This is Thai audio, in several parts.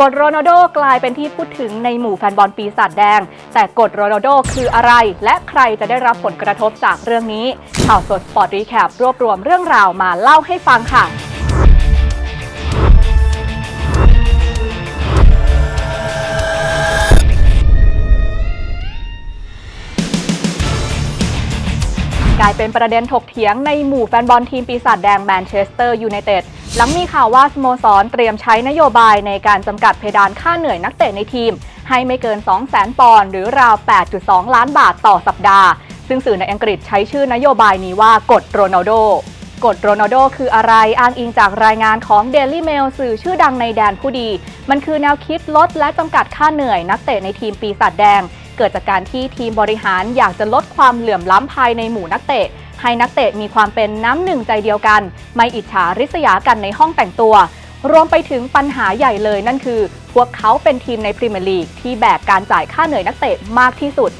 กฎโรนัลโดกลายเป็นที่พูดถึงในหมู่แฟนบอลปีศาจแดง แต่กฎโรนัลโดคืออะไร และใครจะได้รับผลกระทบจากเรื่องนี้ข่าวสดสปอร์ตรีแคปรวบรวมเรื่องราวมาเล่าให้ฟังค่ะกลายเป็นประเด็นถกเถียงในหมู่แฟนบอลทีมปีศาจแดงแมนเชสเตอร์ยูไนเต็ด หลังมีข่าวว่าสโมสรเตรียมใช้นโยบายในการจำกัดเพดานค่าเหนื่อยนักเตะในทีม ให้ไม่เกิน 200,000 ปอนด์หรือราว 8.2 ล้านบาทต่อสัปดาห์ ซึ่งสื่อในอังกฤษใช้ชื่อนโยบายนี้ว่ากฎโรนัลโดกฎโรนัลโดคืออะไรอ้างอิงจากรายงานของ Daily Mail สื่อชื่อดังในแดนผู้ดี มันคือแนวคิดลดและจำกัดค่าเหนื่อยนักเตะในทีมปีศาจแดง เกิดจากการที่ทีมบริหารอยากจะลดความเหลื่อมล้ำภายในหมู่นักเตะ ให้นักเตะมีความเป็นน้ำหนึ่งใจเดียวกัน ไม่อิจฉาริษยากันในห้องแต่งตัว รวมไปถึงปัญหาใหญ่เลยนั่นคือ พวกเขาเป็นทีมในพรีเมียร์ลีกที่แบกการจ่ายค่าเหนื่อยนักเตะมากที่สุด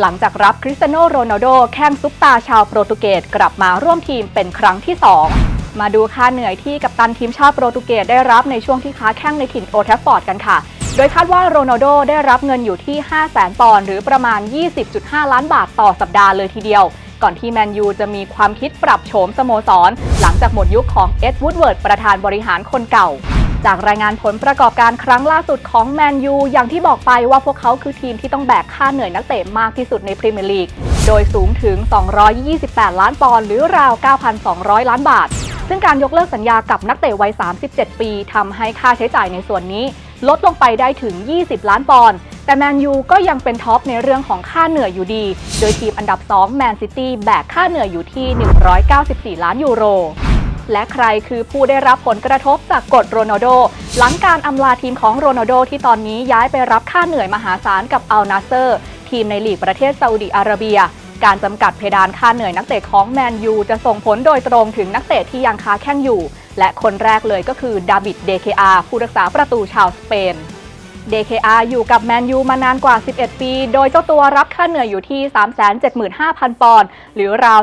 หลังจากรับคริสเตียโนโรนัลโดแข้งซุปตาชาวโปรตุเกสกลับมาร่วมทีมเป็นครั้งที่ 2มาดูค่าเหนื่อยที่กัปตันทีมชาติโปรตุเกสได้รับในช่วงที่ค้าแข้งในถิ่นโอทัฟฟอร์ดกันค่ะ โดยคาดว่าโรนัลโดได้รับเงินอยู่ที่ 5 0 0 0 0 0 ปอนด์หรือประมาณ 20.5 ล้านบาทต่อสัปดาห์เลยทีเดียว ก่อนที่แมนยูจะมีความคิดปรับโฉมสโมสร หลังจากหมดยุคของเอ็ดวูดเวิร์ดประธานบริหารคนเก่า จากรายงานผลประกอบการครั้งล่าสุดของแมนยูอย่างที่บอกไปว่าพวกเขาคือทีมที่ต้องแบกค่าเหนื่อยนักเตะมากที่สุดในพรีเมียร์ลีก โดยสูงถึง 228 ล้านปอนด์หรือราว 9,200 ล้านบาท ซึ่งการยกเลิกสัญญากับนักเตะวัย 37 ปีทำให้ค่าใช้จ่ายในส่วนนี้ ลดลงไปได้ถึง 20 ล้านปอนด์ แต่แมนยูก็ยังเป็นท็อปในเรื่องของค่าเหนื่อยอยู่ดี โดยทีมอันดับ2แมนซิตี้แบกค่าเหนื่อยอยู่ที่ 194 ล้านยูโร และใครคือผู้ได้รับผลกระทบจากกฎโรนัลโด หลังการอำลาทีมของโรนัลโดที่ตอนนี้ย้ายไปรับค่าเหนื่อยมหาศาลกับอัลนาเซอร์ ทีมในลีกประเทศซาอุดิอาระเบียการจำกัดเพดานค่าเหนื่อยนักเตะของแมนยูจะส่งผลโดยตรงถึงนักเตะที่ยังค้าแข้งอยู่ และคนแรกเลยก็คือดาบิด เดเคอาผู้รักษาประตูชาวสเปน DKR อยู่กับแมนยูมานานกว่า 11 ปี โดยเจ้าตัวรับค่าเหนื่อยอยู่ที่ 375,000 ปอนด์หรือราว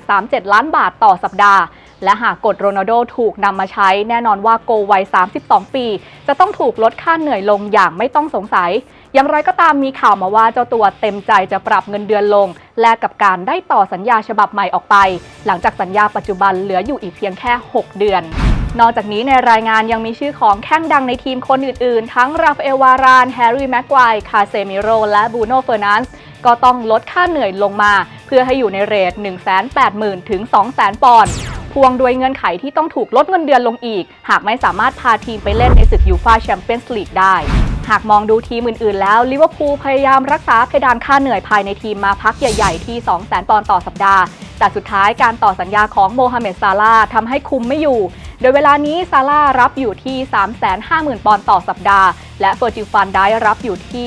15.37 ล้านบาทต่อสัปดาห์ และหากกฎโรนัลโดถูกนำมาใช้แน่นอนว่าโกวัย 32 ปี จะต้องถูกลดค่าเหนื่อยลงอย่างไม่ต้องสงสัย อย่างไรก็ตามมีข่าวมาว่าเจ้าตัวเต็มใจจะปรับเงินเดือนลง แลกกับการได้ต่อสัญญาฉบับใหม่ออกไป หลังจากสัญญาปัจจุบันเหลืออยู่อีกเพียงแค่ 6 เดือน นอกจากนี้ในรายงานยังมีชื่อของแข้งดังในทีมคนอื่นๆ ทั้งราฟเอลวาราน แฮร์รี่แม็กไกว์คาเซมิโร และบูโน่เฟอร์นันส์ก็ต้องลดค่าเหนื่อยลงมา เพื่อให้อยู่ในเรท 180,000 ถึง 200,000 ปอนด์พวงด้วยเงื่อนไขที่ต้องถูกลดเงินเดือนลงอีก หากไม่สามารถพาทีมไปเล่นในศึกยูฟาแชมเปี้ยนส์ลีกได้ หากมองดูทีมอื่นๆ แล้วลิเวอร์พูลพยายามรักษาเพดานค่าเหนื่อยภายในทีมมาพักใหญ่ๆ ที่ 200,000 ปอนด์ต่อสัปดาห์ แต่สุดท้ายการต่อสัญญาของโมฮัมเหม็ดซาลาทำให้คุมไม่อยู่ โดยเวลานี้ซาลารับอยู่ที่ 350,000 ปอนด์ต่อสัปดาห์ และเฟอร์จิลฟันได้รับอยู่ที่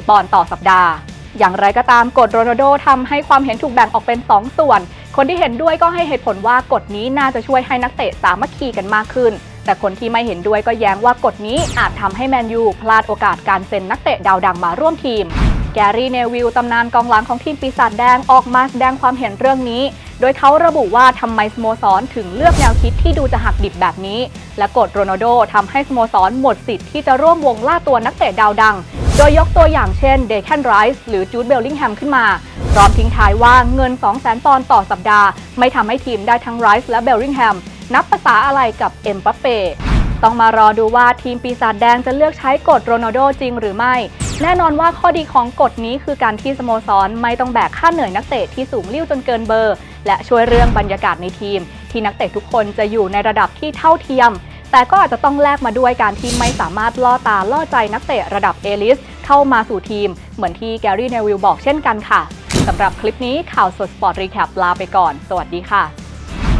220,000 ปอนด์ต่อสัปดาห์ อย่างไรก็ตามกฎโรนัลโดทำให้ความเห็นถูกแบ่งออกเป็น 2 ส่วน คนที่เห็นด้วยก็ให้เหตุผลว่ากฎนี้น่าจะช่วยให้นักเตะสามัคคีกันมากขึ้น แต่คนที่ไม่เห็นด้วยก็แย้งว่ากฎนี้อาจทำให้แมนยูพลาดโอกาสการเซ็นนักเตะดาวดังมาร่วมทีม แกรี่เนวิลตำนานกองหลังของทีมปีศาจแดงออกมาแสดงความเห็นเรื่องนี้ โดยเขาระบุว่าทำไมสโมสรถึงเลือกแนวคิดที่ดูจะหักดิบแบบนี้ และกฎโรนัลโดทำให้สโมสรหมดสิทธิ์ที่จะร่วมวงล่าตัวนักเตะดาวดัง โดยยกตัวอย่างเช่นเดแคนไรส์หรือจูดเบลลิงแฮมขึ้นมาพร้อมทิ้งท้ายว่าเงิน 200,000ปอนด์ต่อสัปดาห์ ไม่ทำให้ทีมได้ทั้งไรส์และเบลลิงแฮม นับภาษาอะไรกับเอ็มบัปเป้ต้องมารอดูว่าทีมปีศาจแดงจะเลือกใช้กฎโรนัลโดจริงหรือไม่ แน่นอนว่าข้อดีของกฎนี้คือการที่สโมสรไม่ต้องแบกค่าเหนื่อยนักเตะที่สูงลิ่วจนเกินเบอร์ และช่วยเรื่องบรรยากาศในทีม ที่นักเตะทุกคนจะอยู่ในระดับที่เท่าเทียม แต่ก็อาจจะต้องแลกมาด้วยการที่ไม่สามารถล่อตาล่อใจนักเตะระดับเอลิสเข้ามาสู่ทีม เหมือนที่แกรี่เนวิลบอกเช่นกันค่ะสำหรับคลิปนี้ข่าวสดสปอร์ตรีแคปลาไปก่อน สวัสดีค่ะ